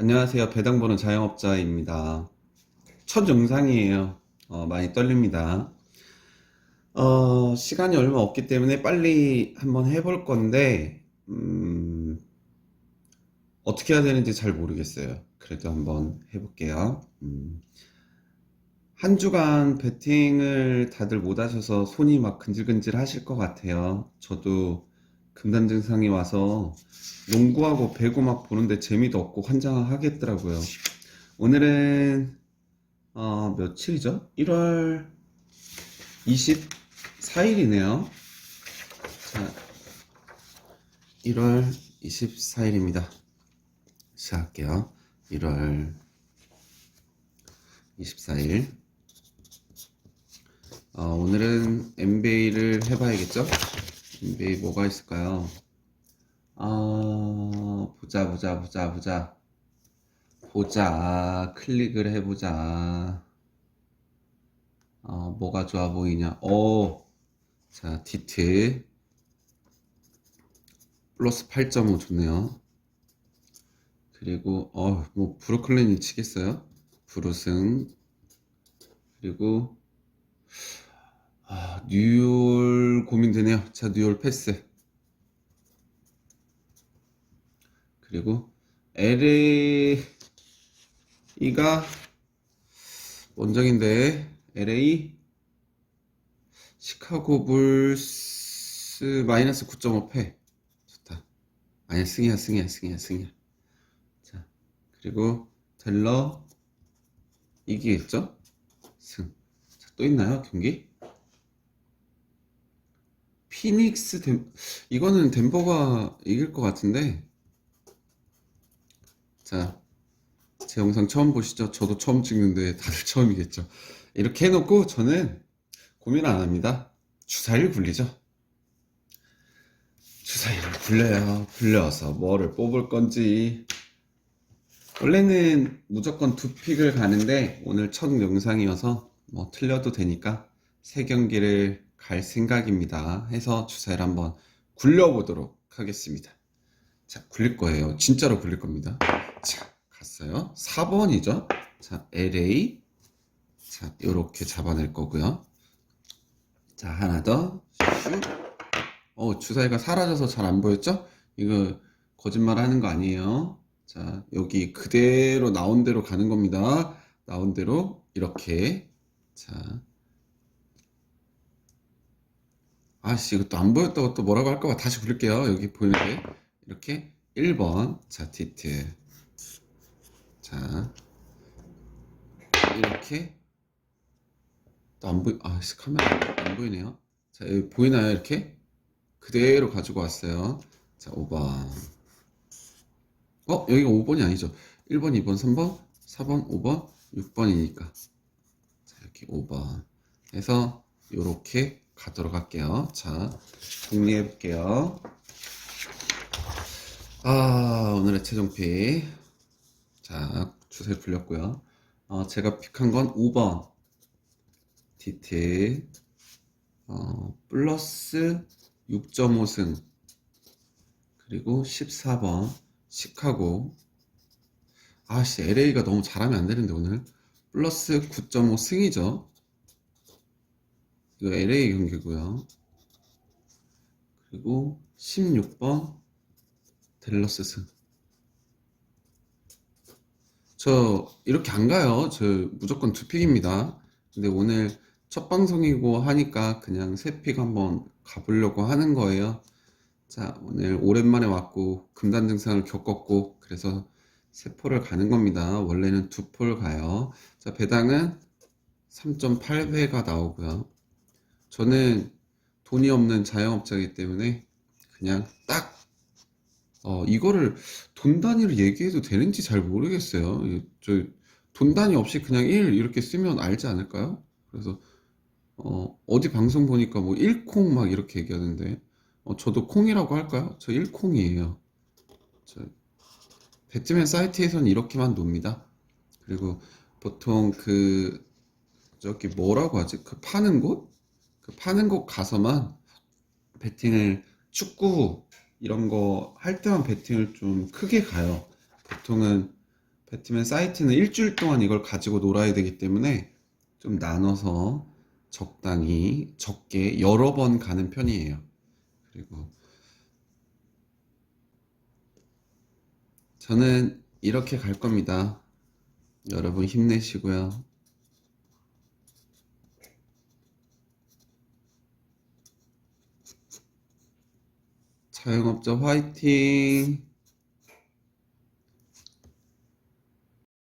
안녕하세요. 배당 보는 자영업자입니다. 첫 영상이에요. 어, 많이 떨립니다. 어, 시간이 얼마 없기 때문에 빨리 한번 해볼 건데, 음, 어떻게 해야 되는지 잘 모르겠어요. 그래도 한번 해볼게요. 음, 한 주간 배팅을 다들 못 하셔서 손이 막 근질근질 하실 것 같아요. 저도 금단 증상이 와서 농구하고 배구 막 보는데 재미도 없고 환장하겠더라고요. 오늘은 어, 며칠이죠? 1월 24일이네요. 자, 1월 24일입니다. 시작할게요. 1월 24일. 어, 오늘은 MBA를 해봐야겠죠? MBA 뭐가 있을까요? 아, 보자, 보자, 보자, 보자. 보자. 클릭을 해보자. 어, 뭐가 좋아 보이냐? 오, 자, 디트. 플러스 8.5 좋네요. 그리고, 어, 뭐, 브루클린이 치겠어요? 브루승. 그리고, 아, 뉴올 고민되네요. 자, 뉴올 패스. 그리고 LA가 원정인데 LA 시카고 불스 마이너스 9.5패 좋다. 아니야 승이야 승이야 승이야 승이야. 자 그리고 델러 이기겠죠? 승. 자, 또 있나요 경기? 피닉스 덴 이거는 덴버가 이길 것 같은데 자, 제 영상 처음 보시죠? 저도 처음 찍는데 다들 처음이겠죠? 이렇게 해놓고 저는 고민 안 합니다. 주사위를 굴리죠. 주사위를 굴려요. 굴려서 뭐를 뽑을 건지. 원래는 무조건 두 픽을 가는데 오늘 첫 영상이어서 뭐 틀려도 되니까 세 경기를 갈 생각입니다. 해서 주사위를 한번 굴려보도록 하겠습니다. 자, 굴릴 거예요. 진짜로 굴릴 겁니다. 자, 갔어요. 4번이죠. 자, LA. 자, 이렇게 잡아낼 거고요. 자, 하나 더. 슉. 어, 주사위가 사라져서 잘 안 보였죠? 이거 거짓말 하는 거 아니에요. 자, 여기 그대로 나온 대로 가는 겁니다. 나온 대로 이렇게. 자. 아씨, 또안 보였다고 또 뭐라고 할까 봐 다시 굴릴게요. 여기 보이는데. 이렇게 1번. 자, 디트. 자, 이렇게 또 안 보이, 아, 씨, 카메라 안 보이네요. 자, 여기 보이나요? 이렇게 그대로 가지고 왔어요. 자, 5번. 어, 여기가 5번이 아니죠. 1번, 2번, 3번, 4번, 5번, 6번이니까. 자, 이렇게 5번. 해서 이렇게 가도록 할게요. 자, 정리해 볼게요. 아, 오늘의 최종픽. 자, 주사위 풀렸고요. 어, 제가 픽한 건 5번. 디트. 어, 플러스 6.5승. 그리고 14번. 시카고. 아씨, LA가 너무 잘하면 안 되는데, 오늘. 플러스 9.5 승이죠. 이거 LA 경기고요. 그리고 16번. 델러스 승. 저 이렇게 안 가요. 저 무조건 두 픽입니다. 근데 오늘 첫 방송이고 하니까 그냥 세 픽 한번 가보려고 하는 거예요. 자, 오늘 오랜만에 왔고 금단 증상을 겪었고 그래서 세 포를 가는 겁니다. 원래는 두 포를 가요. 자, 배당은 3.8배가 나오고요. 저는 돈이 없는 자영업자이기 때문에 그냥 딱 어, 이거를 돈 단위로 얘기해도 되는지 잘 모르겠어요. 이- 저, 돈 단위 없이 그냥 1 이렇게 쓰면 알지 않을까요? 그래서, 어, 어디 방송 보니까 뭐 1콩 막 이렇게 얘기하는데, 어, 저도 콩이라고 할까요? 저 1콩이에요. 저, 배트맨 사이트에서는 이렇게만 놉니다. 그리고 보통 그, 저기 뭐라고 하지? 그 파는 곳? 그 파는 곳 가서만 배팅을 축구 이런 거 할 때만 배팅을 좀 크게 가요. 보통은 배트맨 사이트는 일주일 동안 이걸 가지고 놀아야 되기 때문에 좀 나눠서 적당히 적게 여러 번 가는 편이에요. 그리고 저는 이렇게 갈 겁니다. 여러분 힘내시고요. 자영업자 화이팅!